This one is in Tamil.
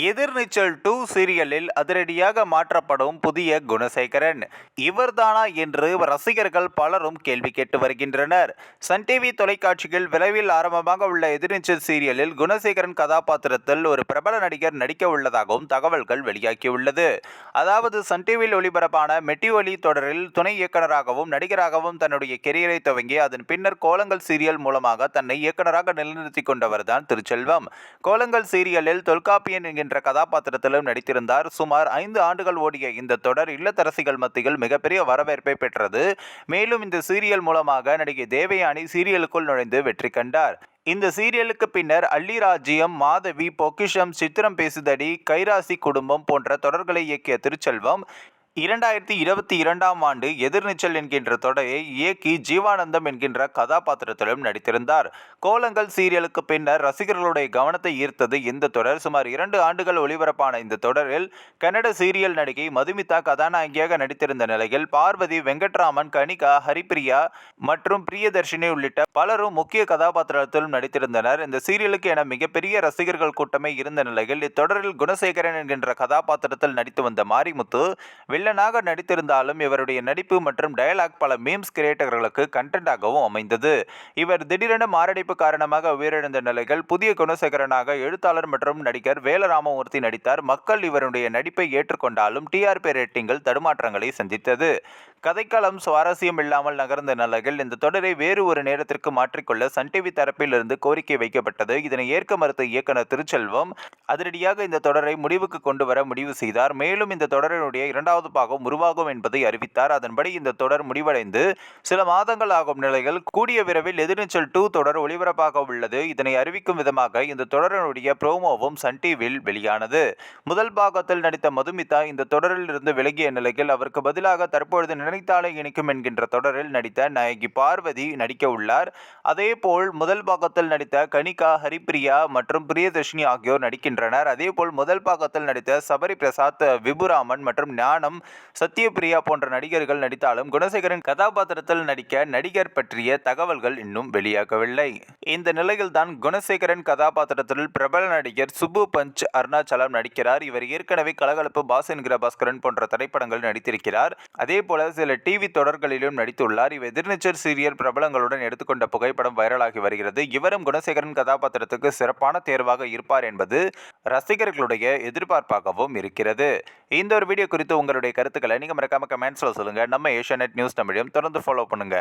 எதிர்நீச்சல் டூ சீரியலில் அதிரடியாக மாற்றப்படும் புதிய குணசேகரன். இவர்தானா என்று ரசிகர்கள் பலரும் கேள்வி கேட்டு வருகின்றனர். சன் டிவி தொலைக்காட்சியில் விரைவில் ஆரம்பமாக உள்ள எதிர்நீச்சல் சீரியலில் குணசேகரன் கதாபாத்திரத்தில் ஒரு பிரபல நடிகர் நடிக்க உள்ளதாகவும் தகவல்கள் வெளியாகியுள்ளது. அதாவது சன் டிவியில் ஒளிபரப்பான மெட்டி ஒலி தொடரில் துணை இயக்குனராகவும் நடிகராகவும் தன்னுடைய கெரியரை துவங்கி அதன் பின்னர் கோலங்கள் சீரியல் மூலமாக தன்னை இயக்குனராக கொண்டவர் கொண்டவர்தான் திருச்செல்வம். கோலங்கள் சீரியலில் தொல்காப்பியன் என்கின்ற கதாபாத்திரத்திலும் நடித்திருந்தார். சுமார் ஐந்து ஆண்டுகள் ஓடிய இந்த தொடர் இல்லத்தரசிகள் மத்தியில் மிகப்பெரிய வரவேற்பை பெற்றது. மேலும் இந்த சீரியல் மூலமாக நடிகை தேவயானி சீரியலுக்குள் நுழைந்து வெற்றி கண்டார். இந்த சீரியலுக்கு பின்னர் அள்ளி ராஜ்யம் மாதவி பொக்கிஷம் சித்திரம் பேசுதடி கைராசி குடும்பம் போன்ற தொடர்களை இயக்கிய திருச்செல்வம் இரண்டாயிரத்தி இருபத்தி இரண்டாம் ஆண்டு எதிர்நீச்சல் என்கின்ற தொடரை இயக்கி ஜீவானந்தம் என்கின்ற கதாபாத்திரத்திலும் நடித்திருந்தார். கோலங்கள் சீரியலுக்கு பின்னர் ரசிகர்களுடைய கவனத்தை ஈர்த்தது இந்த தொடர். சுமார் இரண்டு ஆண்டுகள் ஒளிபரப்பான இந்த தொடரில் கன்னட சீரியல் நடிகை மதுமிதா கதாநாயகியாக நடித்திருந்த நிலையில் பார்வதி வெங்கட்ராமன் கனிகா ஹரிப்பிரியா மற்றும் பிரியதர்ஷினி உள்ளிட்ட பலரும் முக்கிய கதாபாத்திரத்திலும் நடித்திருந்தனர். இந்த சீரியலுக்கு என மிகப்பெரிய ரசிகர்கள் கூட்டமே இருந்த நிலையில் இத்தொடரில் குணசேகரன் என்கின்ற கதாபாத்திரத்தில் நடித்து வந்த மாரிமுத்து வில்லனாக நடித்திருந்தாலும் இவருடைய நடிப்பு மற்றும் டயலாக் பல மீம்ஸ் கிரியேட்டர்களுக்கு கண்டென்ட்டாகவும் அமைந்தது. இவர் திடீரென மாரடைப்பு காரணமாக உயிரிழந்த நிலையில் புதிய குணசேகரனாக எழுத்தாளர் மற்றும் நடிகர் வேலராமமூர்த்தி நடித்தார். மக்கள் இவருடைய நடிப்பை ஏற்றுக்கொண்டாலும் டிஆர்பி ரேட்டிங்கள் தடுமாற்றங்களை சந்தித்தது. கதைக்களம் சுவாரஸ்யம் இல்லாமல் நகர்ந்த நிலையில் இந்த தொடரை வேறு ஒரு நேரத்திற்கு மாற்றிக்கொள்ள சன் டிவி தரப்பிலிருந்து கோரிக்கை வைக்கப்பட்டது. இதனை ஏற்க மறுத்த இயக்குனர் திருச்செல்வம் அதிரடியாக இந்த தொடரை முடிவுக்கு கொண்டு வர முடிவு செய்தார். மேலும் இந்த தொடரினுடைய இரண்டாவது பாகம் உருவாகும் என்பதை அறிவித்தார். அதன்படி இந்த தொடர் முடிவடைந்து சில மாதங்கள் ஆகும் நிலையில் கூடிய விரைவில் எதிர்நீச்சல் டூ தொடர் ஒளிபரப்பாக உள்ளது. இதனை அறிவிக்கும் விதமாக இந்த தொடரினுடைய ப்ரோமோவும் சன் டிவியில் வெளியானது. முதல் பாகத்தில் நடித்த மதுமிதா இந்த தொடரில் இருந்து விலகிய நிலையில் அவருக்கு பதிலாக தற்பொழுது நினைத்தாலே இணைக்கும் என்கின்ற தொடரில் நடித்த நாயகி பார்வதி நடிக்க உள்ளார். அதேபோல் முதல் பாகத்தில் நடித்த கனிகா ஹரிப்பிரியா மற்றும் பிரியதர்ஷினி ஆகியோர் நடிக்கின்றனர். அதேபோல் முதல் பாகத்தில் நடித்த சபரி பிரசாத் விபுராமன் மற்றும் ஞானம் சத்யபிரியா போன்ற நடிகர்கள் நடித்தாலும் குணசேகரன் கதாபாத்திரத்தில் நடிக்க நடிகர் பற்றிய தகவல்கள் இன்னும் வெளியாகவில்லை. இந்த நிலையில்தான் குணசேகரன் கதாபாத்திரத்தில் பிரபல நடிகர் சுப்பு பஞ்ச் அருணாச்சலம் நடிக்கிறார். இவர் ஏற்கனவே கலகலப்பு பாஸ் என்கிற பாஸ்கரன் போன்ற திரைப்படங்கள் நடித்திருக்கிறார். அதே போல சில டிவி தொடர்களிலும் நடித்துள்ளார். இவர் எதிர்நீச்சர் சீரியல் பிரபலங்களுடன் எடுத்துக்கொண்ட புகைப்படம் வைரலாகி வருகிறது. இவரும் குணசேகரன் கதாபாத்திரத்துக்கு சிறப்பான தேர்வாக இருப்பார் என்பது ரசிகர்களுடைய எதிர்பார்ப்பாகவும் இருக்கிறது. இந்த ஒரு வீடியோ குறித்து உங்களுடைய கருத்துக்களை நீங்கள் மறக்காம கமெண்ட்ஸில் சொல்லுங்க. நம்ம ஏஷியா நியூஸ் தமிழையும் தொடர்ந்து ஃபாலோ பண்ணுங்க.